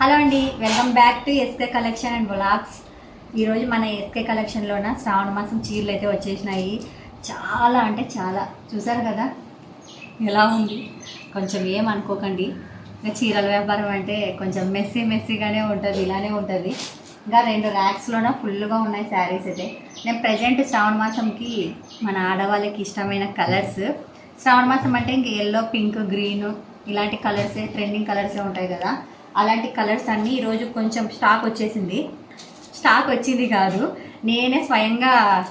Hello అండి welcome back to S K collection and blogs ఈరోజు మన ఎస్కే కలెక్షన్లోన శ్రావణ మాసం చీరలు అయితే వచ్చేసినాయి. చాలా అంటే చాలా. చూసారు కదా? ఎలా ఉంది? కొంచెం ఏం అనుకోకండి. ఇంకా చీరల వ్యాపారం అంటే కొంచెం మెస్సీ మెస్సీగానే ఉంటుంది ఇలానే ఉంటుంది. ఇంకా రెండు ర్యాక్స్లోన ఫుల్గా ఉన్నాయి శారీస్ అయితే. నేను ప్రజెంట్ శ్రావణ మాసంకి మన ఆడవాళ్ళకి ఇష్టమైన కలర్స్ శ్రావణ మాసం అంటే ఇంక ఎల్లో పింక్ గ్రీన్ ఇలాంటి కలర్సే ట్రెండింగ్ కలర్సే ఉంటాయి కదా. అలాంటి కలర్స్ అన్నీ ఈరోజు కొంచెం స్టాక్ వచ్చేసింది. స్టాక్ వచ్చింది కాదు. నేనే స్వయంగా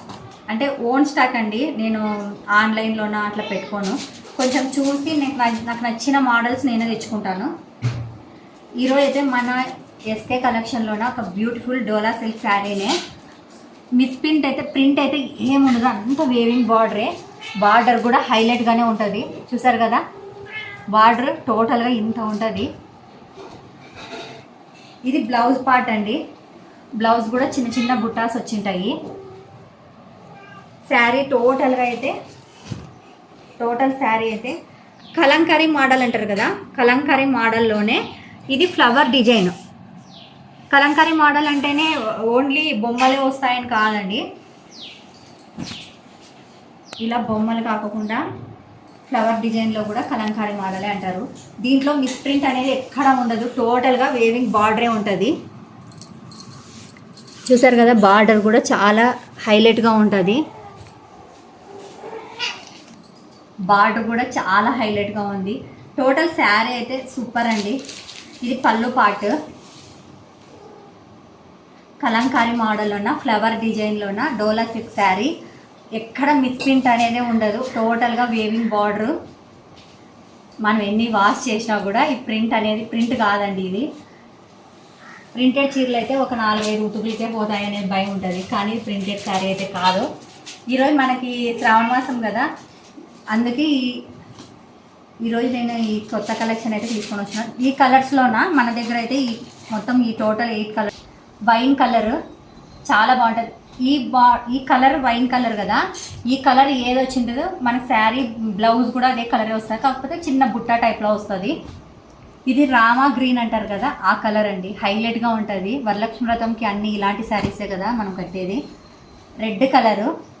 అంటే ఓన్ స్టాక్ అండి. నేను ఆన్లైన్లోన అట్లా పెట్టుకోను. కొంచెం చూసి నాకు నాకు నచ్చిన మోడల్స్ నేనే తెచ్చుకుంటాను. ఈరోజు అయితే మన ఎస్కే కలెక్షన్లోన ఒక బ్యూటిఫుల్ డోలా సిల్క్ శారీనే. మిస్ ప్రింట్ అయితే ప్రింట్ అయితే ఏముండదు. అంత వేవింగ్ బార్డరే. బార్డర్ కూడా హైలైట్గానే ఉంటుంది. చూసారు కదా? బార్డర్ టోటల్గా ఇంత ఉంటుంది. ఇది బ్లౌజ్ పార్ట్ అండి. బ్లౌజ్ కూడా చిన్న చిన్న బుట్టాస్ వచ్చింటాయి. శారీ టోటల్గా అయితే టోటల్ శారీ అయితే కలంకారీ మోడల్ అంటారు కదా కలంకారీ మోడల్లోనే ఇది ఫ్లవర్ డిజైన్. కలంకారీ మోడల్ అంటేనే ఓన్లీ బొమ్మలే వస్తాయని కాదండి. ఇలా బొమ్మలు కాకుండా ఫ్లవర్ డిజైన్లో కూడా కలంకారీ మోడలే అంటారు. దీంట్లో మిస్ ప్రింట్ అనేది ఎక్కడ ఉండదు. టోటల్గా వేవింగ్ బార్డరే ఉంటుంది. చూసారు కదా బార్డర్ కూడా చాలా హైలైట్గా ఉంటుంది. బార్డర్ కూడా చాలా హైలైట్గా ఉంది. టోటల్ శారీ అయితే సూపర్ అండి. ఇది పళ్ళు పార్ట్ కలంకారీ మోడల్లోన ఫ్లవర్ డిజైన్లోన డోలా సిక్స్ శారీ. ఎక్కడ మిస్ ప్రింట్ అనేది ఉండదు. టోటల్గా వేవింగ్ బార్డరు. మనం ఎన్ని వాష్ చేసినా కూడా ఈ ప్రింట్ అనేది ప్రింట్ కాదండి ఇది. ప్రింటెడ్ చీరలు అయితే ఒక నాలుగైదు ఉతుకులకే పోతాయి అనేది భయం ఉంటుంది. కానీ ప్రింటెడ్ శారీ అయితే కాదు. ఈరోజు మనకి శ్రావణ మాసం కదా. అందుకే ఈ- ఈరోజు నేను ఈ కొత్త కలెక్షన్ అయితే తీసుకొని వచ్చిన. ఈ కలర్స్లోన? మన దగ్గర అయితే ఈ మొత్తం ఈ total eight colour. Wine colour. చాలా బాగుంటుంది. ఈ బా ఈ కలర్ వైన్ కలర్ కదా? ఈ కలర్ ఏది వచ్చిందో మన శారీ బ్లౌజ్ కూడా అదే కలరే వస్తుంది. కాకపోతే చిన్న బుట్ట టైప్లో వస్తుంది. ఇది రామా గ్రీన్ అంటారు కదా ఆ కలర్ అండి. హైలైట్గా ఉంటుంది. వరలక్ష్మి వ్రతంకి అన్ని ఇలాంటి శారీసే కదా మనం కట్టేది. Red colour.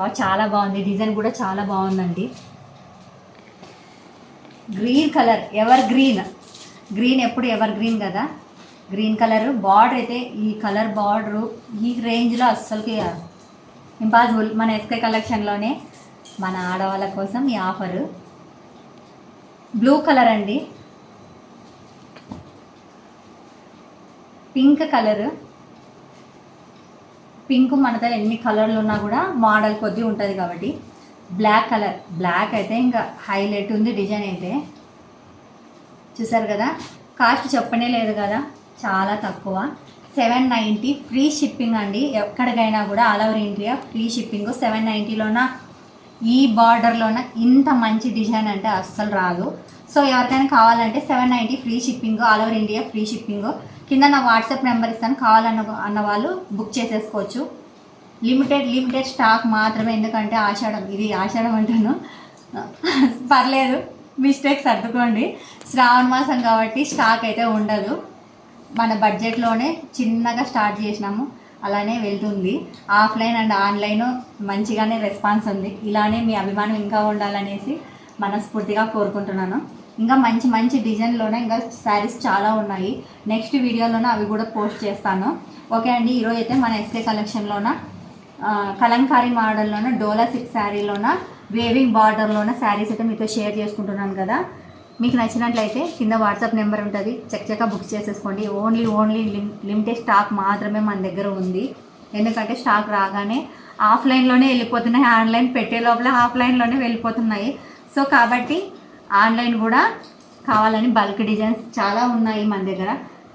చాలా బాగుంది. డిజైన్ కూడా చాలా బాగుందండి. Green colour. Ever green green ఎప్పుడు ఎవర్ గ్రీన్ కదా? Green colour. బార్డర్ అయితే ఈ కలర్ బార్డరు ఈ రేంజ్లో అస్సలుకి ఇంపాసిబుల్ మన ఎస్కే కలెక్షన్లోనే మన ఆడవాళ్ళ కోసం ఈ ఆఫరు. బ్లూ కలర్ అండి. Pink colour. పింక్ మన దగ్గర ఎన్ని కలర్లు ఉన్నా కూడా మోడల్ కొద్దీ ఉంటుంది కాబట్టి. Black colour. బ్లాక్ అయితే ఇంకా హైలైట్ ఉంది డిజైన్ అయితే. చూసారు కదా? కాస్ట్ చెప్పనే లేదు కదా? చాలా తక్కువ. సెవెన్ నైంటీ ఫ్రీ షిప్పింగ్ అండి. ఎక్కడికైనా కూడా all over India free shipping. Seven నైంటీలోన ఈ బార్డర్లోన ఇంత మంచి డిజైన్ అంటే అస్సలు రాదు. సో ఎవరికైనా కావాలంటే seven ninety free shipping all over India free shipping. కింద నా వాట్సాప్ నెంబర్ ఇస్తాను. కావాలన్న అన్న వాళ్ళు బుక్ చేసేసుకోవచ్చు. లిమిటెడ్ లిమిటెడ్ స్టాక్ మాత్రమే. ఎందుకంటే ఆషాఢం ఇది ఆషాఢం అంటాను. పర్లేదు మిస్టేక్ సర్దుకోండి. శ్రావణ మాసం కాబట్టి స్టాక్ అయితే ఉండదు. మన బడ్జెట్లోనే చిన్నగా స్టార్ట్ చేసినాము. అలానే వెళ్తుంది. ఆఫ్లైన్ అండ్ ఆన్లైన్ మంచిగానే రెస్పాన్స్ ఉంది. ఇలానే మీ అభిమానం ఇంకా ఉండాలనేసి మనస్ఫూర్తిగా కోరుకుంటున్నాను. ఇంకా మంచి మంచి డిజైన్లోనే ఇంకా శారీస్ చాలా ఉన్నాయి. నెక్స్ట్ వీడియోలోనే అవి కూడా పోస్ట్ చేస్తాను. ఓకే అండి ఈరోజు అయితే మన ఎస్కే కలెక్షన్లోన కలంకారీ మోడల్లోన డోలా సిక్స్ శారీలోన వేవింగ్ బార్డర్లోన శారీస్ అయితే మీతో షేర్ చేసుకుంటున్నాను కదా. మీకు నచ్చినట్లయితే కింద వాట్సాప్ నెంబర్ ఉంటుంది. చక్కగా బుక్ చేసేసుకోండి. Only only lim limited stock మాత్రమే మన దగ్గర ఉంది. ఎందుకంటే స్టాక్ రాగానే ఆఫ్లైన్లోనే వెళ్ళిపోతున్నాయి. ఆన్లైన్ పెట్టే లోపల ఆఫ్లైన్లోనే వెళ్ళిపోతున్నాయి. సో కాబట్టి ఆన్లైన్ కూడా కావాలని బల్క్ డిజైన్స్ చాలా ఉన్నాయి మన దగ్గర.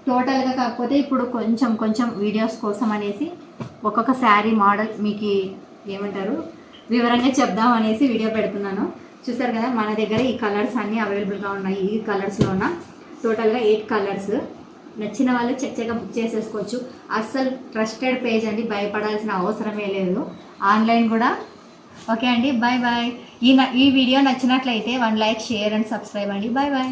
టోటల్గా కాకపోతే ఇప్పుడు కొంచెం కొంచెం వీడియోస్ కోసం అనేసి ఒక్కొక్క శారీ మోడల్ మీకు ఏమంటారు? వివరంగా చెప్దాం అనేసి వీడియో పెడుతున్నాను. చూసారు కదా మన దగ్గర ఈ కలర్స్ అన్నీ అవైలబుల్గా ఉన్నాయి. ఈ కలర్స్లోన టోటల్గా ఎయిట్ కలర్స్ నచ్చిన వాళ్ళు చక్కగా బుక్ చేసేసుకోవచ్చు. అస్సలు ట్రస్టెడ్ పేజ్ అండి భయపడాల్సిన అవసరమే లేదు. ఆన్లైన్ కూడా. ఓకే అండి బాయ్ బాయ్ ఈ ఈ వీడియో నచ్చినట్లయితే one like share and subscribe అండి. Bye bye